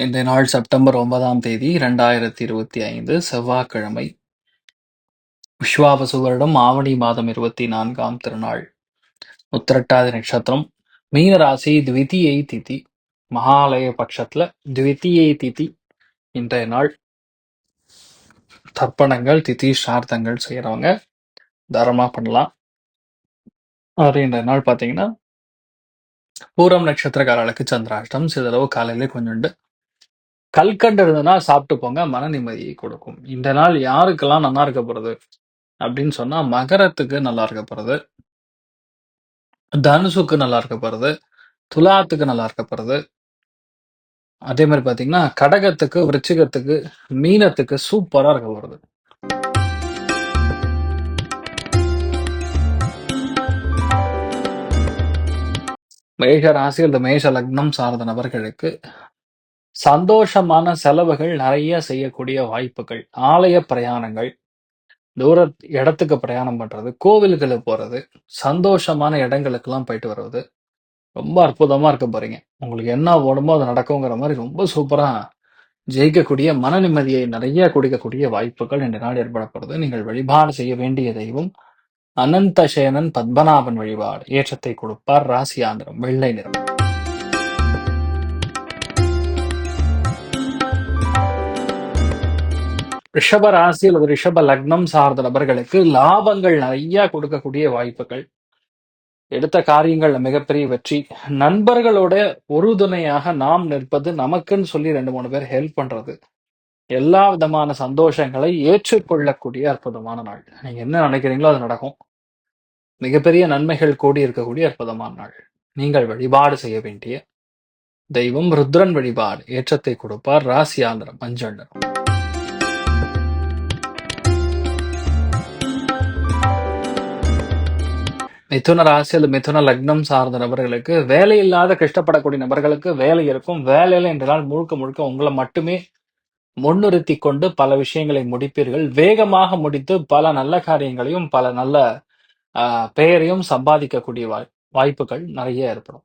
இந்த நாள் செப்டம்பர் ஒன்பதாம் தேதி ரெண்டாயிரத்தி இருபத்தி ஐந்து செவ்வாய்க்கிழமை. விஸ்வாவசு வருடம் ஆவணி மாதம் இருபத்தி நான்காம் திருநாள். உத்திரட்டாதி நட்சத்திரம். மீனராசி த்விதியை திதி. மகாலய பட்சத்துல த்விதியை திதி. இன்றைய நாள். தர்ப்பணங்கள் திதி சார்த்தங்கள் செய்யறவங்க தரமாக பண்ணலாம். அது இன்றைய நாள் பார்த்தீங்கன்னா பூரம் நட்சத்திரக்காரர்களுக்கு சந்திராஷ்டம். சிதளவு காலையிலே கொஞ்சோண்டு கல்கண்டு இருந்ததுன்னா சாப்பிட்டு போங்க மன நிம்மதியை கொடுக்கும். இந்த நாள் யாருக்கெல்லாம் நல்லா இருக்க போறது? அப்படின்னு சொன்னா மகரத்துக்கு நல்லா இருக்க போறது. தனுசுக்கு நல்லா இருக்க போறது. துலாத்துக்கு நல்லா இருக்க போறது. அதே மாதிரி பாத்தீங்கன்னா கடகத்துக்கு விருச்சிகத்துக்கு மீனத்துக்கு சூப்பரா இருக்க போறது. மேஷ ராசி அல்லது மேஷ லக்னம் சார்ந்த நபர்களுக்கு சந்தோஷமான செலவுகள் நிறைய செய்யக்கூடிய வாய்ப்புகள் ஆலய பிரயாணங்கள் தூர இடத்துக்கு பிரயாணம் பண்றது கோவில்களுக்கு போறது சந்தோஷமான இடங்களுக்கெல்லாம் போயிட்டு வர்றது. ரொம்ப அற்புதமா இருக்க போறீங்க. உங்களுக்கு என்ன ஓடுமோ அது நடக்குங்கிற மாதிரி ரொம்ப சூப்பரா ஜெயிக்கக்கூடிய மன நிம்மதியை நிறைய கொடுக்கக்கூடிய வாய்ப்புகள் இந்த நாள் ஏற்படப்படுறது நீங்கள் வழிபாடு செய்ய வேண்டிய தெய்வம் அனந்தசேனன் பத்மநாபன் வழிபாடு. ஏற்றத்தை கொடுப்பார் ராசி ஆந்திரம் வெள்ளை நிறம். ரிஷப ராசி அல்லது ரிஷப லக்னம் சார்ந்த நபர்களுக்கு லாபங்கள் நிறைய கொடுக்கக்கூடிய வாய்ப்புகள். எடுத்த காரியங்கள்ல மிகப்பெரிய வெற்றி. நண்பர்களோட உறுதுணையாக நாம் நிற்பது நமக்குன்னு சொல்லி ரெண்டு மூணு பேர் ஹெல்ப் பண்றது. எல்லா விதமான சந்தோஷங்களை ஏற்றுக்கொள்ளக்கூடிய அற்புதமான நாள். நீங்க என்ன நினைக்கிறீங்களோ அது நடக்கும். மிகப்பெரிய நன்மைகள் கூடி இருக்கக்கூடிய அற்புதமான நாள். நீங்கள் வழிபாடு செய்ய வேண்டிய தெய்வம் ருத்ரன் வழிபாடு ஏற்றத்தை கொடுப்பார். ராசியாந்திரம் மஞ்சள் நிறம். மிதுன ராசி அல்லது மிதுன லக்னம் சார்ந்த நபர்களுக்கு வேலை இல்லாத கஷ்டப்படக்கூடிய நபர்களுக்கு வேலை இருக்கும். வேலையில இன்ற நாள் முழுக்க முழுக்க உங்களை மட்டுமே முன்னிறுத்தி கொண்டு பல விஷயங்களை முடிப்பீர்கள். வேகமாக முடித்து பல நல்ல காரியங்களையும் பல நல்ல ஆஹ், பெயரையும் சம்பாதிக்கக்கூடிய வாய்- வாய்ப்புகள் நிறைய ஏற்படும்.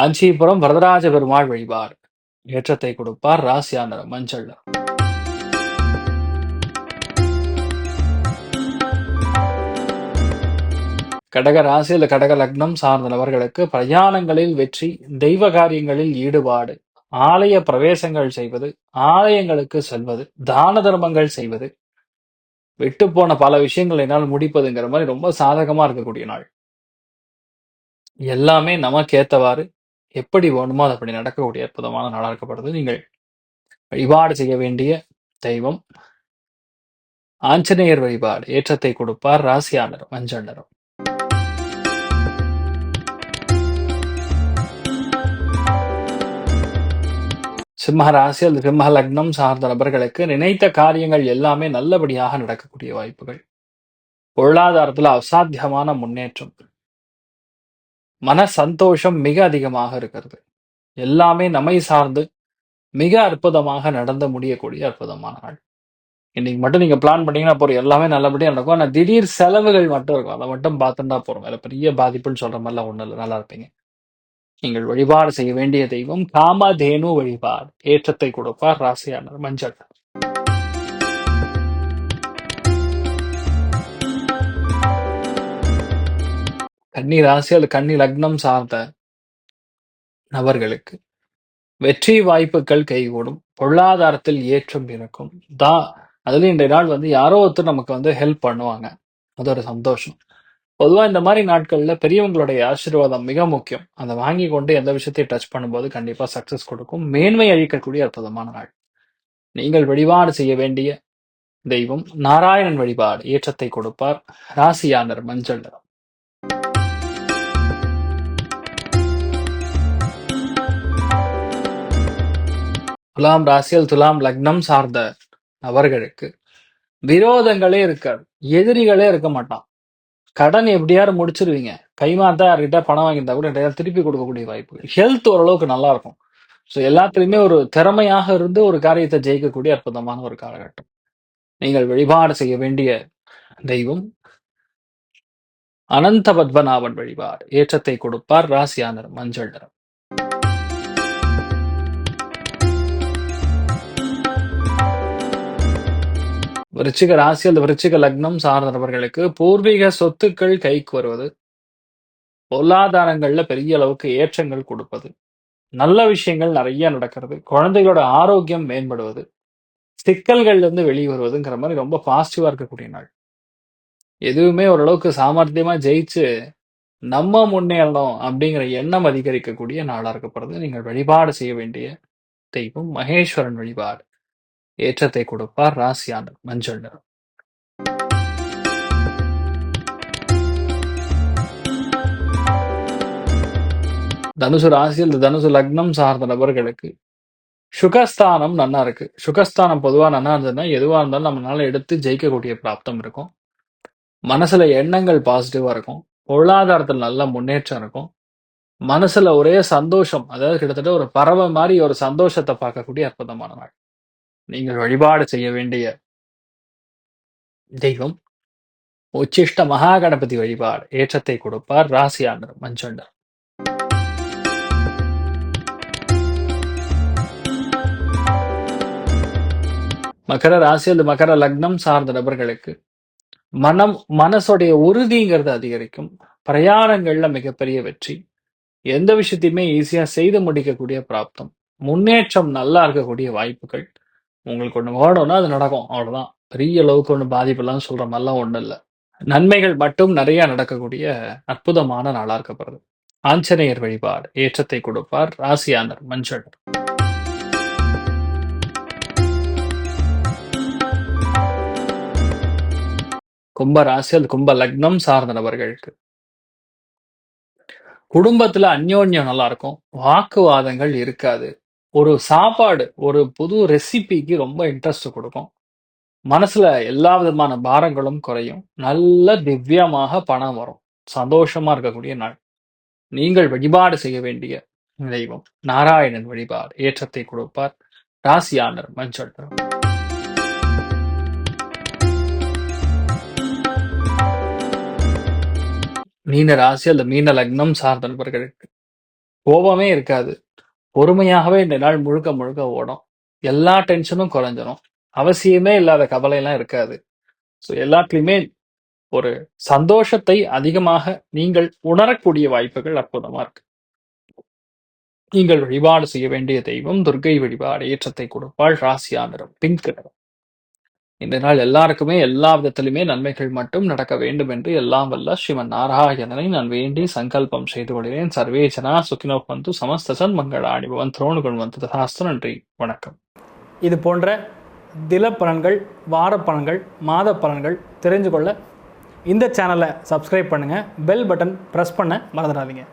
அஞ்சிபுரம் வரதராஜ பெருமாள் வழிபார் ஏற்றத்தை கொடுப்பார் ராசியானர் மஞ்சள். கடக ராசி அல்லது கடக லக்னம் சார்ந்த நபர்களுக்கு பிரயாணங்களில் வெற்றி தெய்வ காரியங்களில் ஈடுபாடு ஆலய பிரவேசங்கள் செய்வது ஆலயங்களுக்கு செல்வது தான தர்மங்கள் செய்வது விட்டு போன பல விஷயங்கள் என்னால் முடிப்பதுங்கிற மாதிரி ரொம்ப சாதகமா இருக்கக்கூடிய நாள். எல்லாமே நமக்கு ஏத்தவாறு எப்படி வேணுமோ அது அப்படி நடக்கக்கூடிய அற்புதமான நாளாக இருக்கப்படுது. நீங்கள் வழிபாடு செய்ய வேண்டிய தெய்வம் ஆஞ்சநேயர் வழிபாடு ஏற்றத்தை கொடுப்பார் ராசியாளரும் மஞ்சள் நிறம் சிம்ம ராசி அல்லது சிம்ம லக்னம் சார்ந்த நபர்களுக்கு நினைத்த காரியங்கள் எல்லாமே நல்லபடியாக நடக்கக்கூடிய வாய்ப்புகள். பொருளாதாரத்துல அசாத்தியமான முன்னேற்றம். மன சந்தோஷம் மிக அதிகமாக இருக்கிறது. எல்லாமே நம்மை சார்ந்து மிக அற்புதமாக நடந்து முடியக்கூடிய அற்புதமான நாள். இன்னைக்கு மட்டும் நீங்க பிளான் பண்ணீங்கன்னா போறோம் எல்லாமே நல்லபடியா நடக்கும். ஆனா திடீர் செலவுகள் மட்டும் இருக்கும். அதை மட்டும் பார்த்துட்டா போறோம் வேற பெரிய பாதிப்புன்னு சொல்ற மாதிரிலாம் ஒண்ணும் இல்லை. நல்லா இருப்பீங்க. நீங்கள் வழிபாடு செய்ய வேண்டிய தெய்வம் காமதேனு வழிபாடு. ஏற்றத்தை கொடுப்பார் ராசியானர் மஞ்சள். கன்னி ராசி அல்லது கன்னி லக்னம் சார்ந்த நபர்களுக்கு வெற்றி வாய்ப்புகள் கைகூடும். பொருளாதாரத்தில் ஏற்றம் இருக்கும் தான் அதுல இன்றைய நாள் வந்து யாரோ ஒருத்தர் நமக்கு வந்து ஹெல்ப் பண்ணுவாங்க. அது ஒரு சந்தோஷம். பொதுவா இந்த மாதிரி நாட்கள்ல பெரியவங்களுடைய ஆசீர்வாதம் மிக முக்கியம். அதை வாங்கி கொண்டு எந்த விஷயத்தையும் டச் பண்ணும்போது கண்டிப்பா சக்சஸ் கொடுக்கும். மேன்மை அழிக்கக்கூடிய அற்புதமான நாள். நீங்கள் வழிபாடு செய்ய வேண்டிய தெய்வம் நாராயணன் வழிபாடு. ஏற்றத்தை கொடுப்பார். ராசியானர் மஞ்சள் நிறம். துலாம் ராசியில் துலாம் லக்னம் சார்ந்த நபர்களுக்கு விரோதங்களே இருக்காது. எதிரிகளே இருக்க மாட்டான். கடன் எப்படியாரு முடிச்சிருவீங்க. கைமாத்தா யார்கிட்ட பணம் வாங்கியிருந்தா கூட நிறைய திருப்பி கொடுக்கக்கூடிய வாய்ப்பு ஹெல்த் ஓரளவுக்கு நல்லா இருக்கும் ஸோ எல்லாத்துலயுமே ஒரு திறமையாக இருந்து ஒரு காரியத்தை ஜெயிக்கக்கூடிய அற்புதமான ஒரு காலகட்டம். நீங்கள் வழிபாடு செய்ய வேண்டிய தெய்வம் அனந்த பத்மநாபன் வழிபாடு. ஏற்றத்தை கொடுப்பார் ராசியானர் மஞ்சள் நிறம். விருச்சிக ராசி அல்லது விருச்சிக லக்னம் சார்ந்தவர்களுக்கு பூர்வீக சொத்துக்கள் கைக்கு வருவது பொருளாதாரங்கள்ல பெரிய அளவுக்கு ஏற்றங்கள் கொடுப்பது நல்ல விஷயங்கள் நிறைய நடக்கிறது குழந்தைகளோட ஆரோக்கியம் மேம்படுவது சிக்கல்கள்ல இருந்து வெளியே வருவதுங்கிற மாதிரி ரொம்ப பாசிட்டிவா இருக்கக்கூடிய நாள். எதுவுமே ஓரளவுக்கு சாமர்த்தியமா ஜெயிச்சு நம்ம முன்னேறணும் அப்படிங்கிற எண்ணம் அதிகரிக்கக்கூடிய நாளா இருக்கப்படுறது நீங்கள் வழிபாடு செய்ய வேண்டிய தெய்வம் மகேஸ்வரன் வழிபாடு. ஏற்றத்தை கொடுப்பார் ராசியான மஞ்சள் நிறம் தனுசு ராசியில் தனுசு லக்னம் சார்ந்த நபர்களுக்கு சுகஸ்தானம் நல்லா இருக்கு. சுகஸ்தானம் பொதுவா நல்லா இருந்ததுன்னா எதுவா இருந்தாலும் நம்மளால எடுத்து ஜெயிக்கக்கூடிய பிராப்தம் இருக்கும். மனசுல எண்ணங்கள் பாசிட்டிவா இருக்கும். பொருளாதாரத்தில் நல்ல முன்னேற்றம் இருக்கும். மனசுல ஒரே சந்தோஷம் அதாவது கிட்டத்தட்ட ஒரு பறவை மாதிரி ஒரு சந்தோஷத்தை பார்க்கக்கூடிய அற்புதமான நாள். நீங்கள் வழிபாடு செய்ய வேண்டிய தெய்வம் உச்சிஷ்ட மகா கணபதி வழிபாடு ஏற்றத்தை கொடுப்பார் ராசியாண்டர் மஞ்சண்டர் மகர ராசி அல்லது மகர லக்னம் சார்ந்த நபர்களுக்கு மனம் மனசுடைய உறுதிங்கிறது அதிகரிக்கும். பிரயாணங்கள்ல மிகப்பெரிய வெற்றி. எந்த விஷயத்தையுமே ஈஸியா செய்து முடிக்கக்கூடிய பிராப்தம். முன்னேற்றம் நல்லா இருக்கக்கூடிய வாய்ப்புகள். உங்களுக்கு ஒண்ணு வேணும்னா அது நடக்கும். அவ்வளவுதான். பெரிய அளவுக்கு ஒண்ணு பாதிப்பெல்லாம் சொல்ற மாதிரிலாம் ஒண்ணும் இல்லை. நன்மைகள் மட்டும் நிறைய நடக்கக்கூடிய அற்புதமான நாளா இருக்கப்படுது. ஆஞ்சநேயர் வழிபாடு ஏற்றத்தை கொடுப்பார் ராசியானர் மஞ்சள். கும்ப ராசி அது கும்ப லக்னம் சார்ந்த நபர்களுக்கு. குடும்பத்துல அந்யோன்யம் நல்லா இருக்கும். வாக்குவாதங்கள் இருக்காது. ஒரு சாப்பாடு ஒரு புது ரெசிபிக்கு ரொம்ப இன்ட்ரெஸ்ட் கொடுக்கும். மனசுல எல்லா விதமான பாரங்களும் குறையும். நல்ல திவ்யமாக பணம் வரும். சந்தோஷமா இருக்கக்கூடிய நாள். நீங்கள் வழிபாடு செய்ய வேண்டிய தெய்வம். நாராயணன் வழிபாடு. ஏற்றத்தை கொடுப்பார். ராசியானர் மஞ்சள் நிறம். மீன ராசி அல்லது மீன லக்னம் சார்ந்த நபர்களுக்கு கோபமே இருக்காது. பொறுமையாகவே இந்த நாள் முழுக்க முழுக்க ஓடும். எல்லா டென்ஷனும் குறைஞ்சிரும். அவசியமே இல்லாத கவலை எல்லாம் இருக்காது. ஸோ எல்லாத்துலேயுமே ஒரு சந்தோஷத்தை அதிகமாக நீங்கள் உணரக்கூடிய வாய்ப்புகள் அற்புதமா இருக்கு. நீங்கள் வழிபாடு செய்ய வேண்டிய தெய்வம் துர்க்கை வழிபாடு ஏற்றத்தை கொடுப்பாள் ராசியா நிறம் பிங்க் நிறம் இந்த நாள் எல்லாருக்குமே எல்லா விதத்திலுமே நன்மைகள் மட்டும் நடக்க வேண்டும் என்று எல்லாம் வல்ல ஸ்ரீமன் நாராயணனை நான் வேண்டி சங்கல்பம் செய்து கொள்கிறேன். சர்வே ஜனா சுக்கினோ பந்து சமஸ்த சன் மங்களாணி பவன் துரோணுகள் வந்து ததாஸ்து நன்றி. வணக்கம். இது போன்ற தில பலன்கள் வார பலன்கள் மாத பலன்கள் தெரிஞ்சு கொள்ள இந்த சேனலை சப்ஸ்கிரைப் பண்ணுங்கள் பெல் பட்டன் ப்ரெஸ் பண்ண மறந்துடாதீங்க.